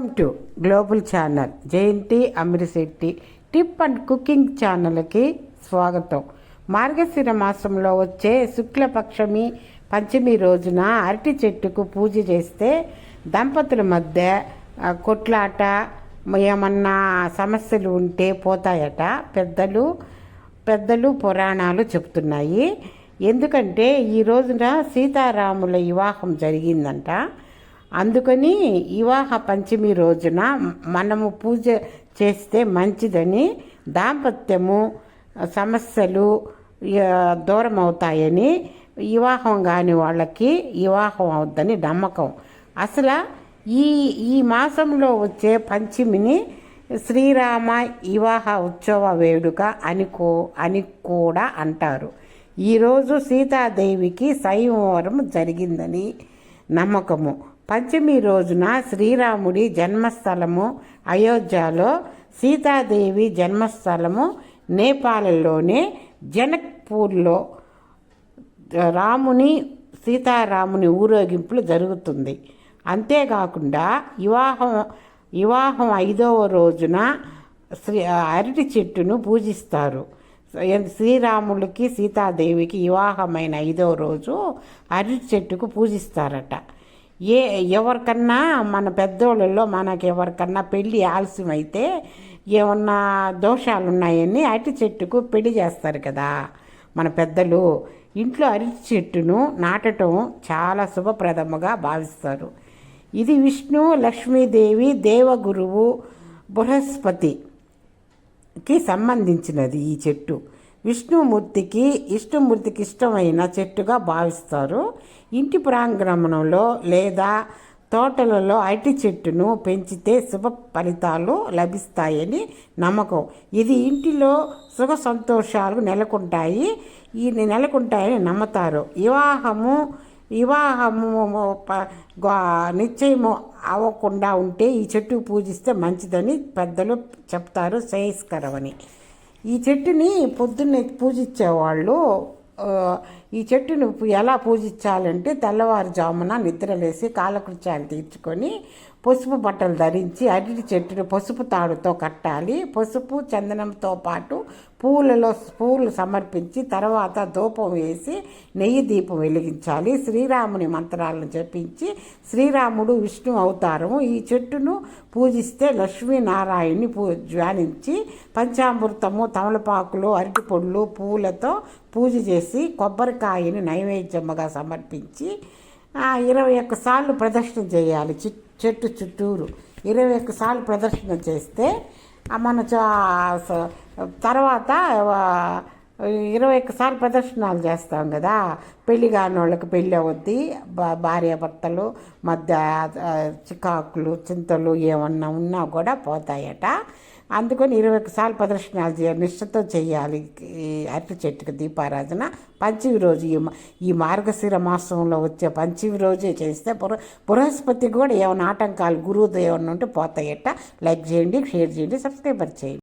Welcome to global channel Jayanthi Amrushetti tip and cooking ఛానల్కి స్వాగతం. మార్గశిర మాసంలో వచ్చే శుక్లపక్షమి పంచమి రోజున అరటి చెట్టుకు పూజ చేస్తే దంపతుల మధ్య కొట్లాట ఏమన్నా సమస్యలు ఉంటే పోతాయట. పెద్దలు పెద్దలు పురాణాలు చెప్తున్నాయి. ఎందుకంటే ఈ రోజున సీతారాముల వివాహం జరిగిందంట. అందుకని వివాహ పంచమి రోజున మనము పూజ చేస్తే మంచిదని దాంపత్యము సమస్యలు దూరం అవుతాయని వివాహం కాని వాళ్ళకి వివాహం అవుద్దని నమ్మకం. అసలు ఈ ఈ మాసంలో వచ్చే పంచమిని శ్రీరామ వివాహ ఉత్సవ వేడుక అని కో అని కూడా అంటారు. ఈరోజు సీతాదేవికి స్వయంవరం జరిగిందని నమ్మకము. పంచమి రోజున శ్రీరాముడి జన్మస్థలము అయోధ్యలో సీతాదేవి జన్మస్థలము నేపాల్లోనే జనక్పూర్లో రాముని సీతారాముని ఊరేగింపులు జరుగుతుంది. అంతేకాకుండా వివాహం వివాహం ఐదవ రోజున శ్రీ అరటి చెట్టును పూజిస్తారు. శ్రీరాములకి సీతాదేవికి వివాహమైన ఐదవ రోజు అరటి చెట్టుకు పూజిస్తారట. ఏ ఎవరికన్నా మన పెద్దోళ్ళలో మనకి ఎవరికన్నా పెళ్ళి ఆలస్యమైతే ఏమన్నా దోషాలు ఉన్నాయని అరటి చెట్టుకు పెళ్ళి చేస్తారు కదా మన పెద్దలు. ఇంట్లో అరటి చెట్టును నాటడం చాలా శుభప్రదముగా భావిస్తారు. ఇది విష్ణు లక్ష్మీదేవి దేవగురువు బృహస్పతికి సంబంధించినది ఈ చెట్టు. విష్ణుమూర్తికి ఇష్టమూర్తికి ఇష్టమైన చెట్టుగా భావిస్తారు. ఇంటి ప్రాంగణంలో లేదా తోటలలో అరటి చెట్టును పెంచితే శుభ ఫలితాలు లభిస్తాయని నమ్మకం. ఇది ఇంటిలో సుఖ సంతోషాలు నెలకొంటాయి. ఈ నెలకొంటాయని నమ్ముతారు. వివాహము వివాహము నిశ్చయము అవ్వకుండా ఉంటే ఈ చెట్టు పూజిస్తే మంచిదని పెద్దలు చెప్తారు శ్రేయస్కరమని ఈ చెట్టుని పొద్దున్నే పూజించేవాళ్ళు ఈ చెట్టును ఎలా పూజించాలంటే తెల్లవారుజామున నిద్రలేసి కాలకృత్యాలు తీర్చుకొని పసుపు బట్టలు ధరించి అరటి చెట్టును పసుపు తాడుతో కట్టాలి. పసుపు చందనంతో పాటు పూలలో పూలు సమర్పించి తర్వాత ధూపం వేసి నెయ్యి దీపం వెలిగించాలి. శ్రీరాముని మంత్రాలను జపించి శ్రీరాముడు విష్ణు అవతారము. ఈ చెట్టును పూజిస్తే లక్ష్మీనారాయణ్ణి పూ ధ్యానించి పంచామృతము తమలపాకులు అరటిపళ్ళు పూలతో పూజ చేసి కొబ్బరికాయని నైవేద్యముగా సమర్పించి ఇరవై ఒక్క సార్లు ప్రదర్శన చేయాలి చి- చెట్టు చుట్టూరు. ఇరవై ఒక్క సార్లు ప్రదర్శన చేస్తే మన స- తర్వాత ఇరవై ఒక్క ప్రదర్శనలు చేస్తాం కదా. పెళ్ళి కాని వాళ్ళకి పెళ్ళి అవుద్ది. భా- భార్యాభర్తలు మధ్య చికాకులు చింతలు ఏమన్నా ఉన్నా కూడా పోతాయట. అందుకని ఇరవై ఒకసారి సార్లు ప్రదర్శనలు చేయాలి నిష్ఠతో చేయాలి. ఈ అరటి చెట్టుకి దీపారాధన. పంచమి రోజు ఈ మ- ఈ మార్గశిర మాసంలో వచ్చే పంచమి రోజే చేస్తే బృహ బృహస్పతి కూడా ఏమైనా ఆటంకాలు గురువు ఏమన్నా ఉంటే పోతాయట. లైక్ చేయండి షేర్ చేయండి సబ్స్క్రైబర్ చేయండి.